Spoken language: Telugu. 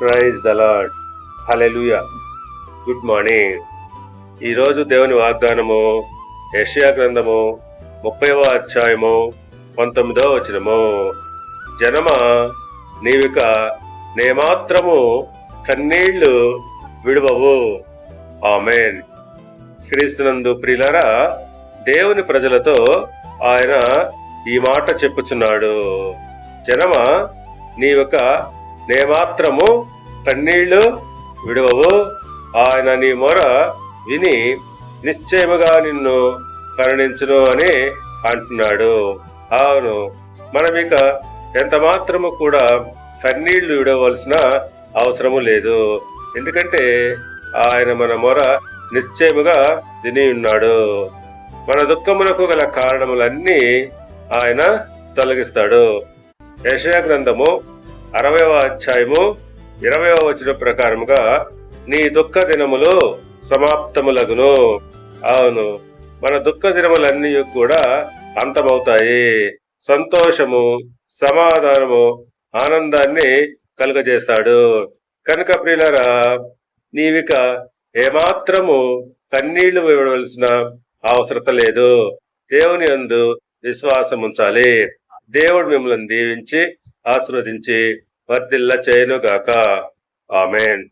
Praise the Lord hallelujah good morning ఈరోజు దేవుని వాగ్దానము యెషయా గ్రంథము ముప్పైవ అధ్యాయము పంతొమ్మిదవ వచనము. జనమ నీవిక నేమాత్రము కన్నీళ్ళు విడువవు. ఆమెన్. క్రీస్తునందు ప్రియులరా దేవుని ప్రజలతో ఆయన ఈ మాట చెప్పుచున్నాడు. జనమ నీ యొక్క నేమాత్రము కన్నీళ్ళు విడవవు. ఆయన నీ మొర విని నిశ్చయముగా నిన్ను కరుణించును అని అంటున్నాడు. అవును మనం ఇక ఎంత మాత్రము కూడా కన్నీళ్ళు విడవలసిన అవసరము లేదు. ఎందుకంటే ఆయన మన మొర నిశ్చయముగా విని ఉన్నాడు. మన దుఃఖములకు గల కారణములన్నీ ఆయన తొలగిస్తాడు. యెషయా గ్రంథము అరవయవ అధ్యాయము ఇరవయవ వచన ప్రకారముగా నీ దుఃఖ దినములు సమాప్తములగును. అవును మన దుఃఖ దినములన్నీ కూడా అంతమవుతాయి. సంతోషము సమాధానము ఆనందాన్ని కలుగజేస్తాడు. కనుక ప్రియులరా నీవిక ఏమాత్రము కన్నీళ్ళు ఇవ్వవలసిన అవసరత లేదు. దేవుని అందు విశ్వాసం ఉంచాలి దేవుడు మిమ్మల్ని దీవించి ఆశీర్వదించి వర్ధిల్ల చేయనుగాక ఆమెన్.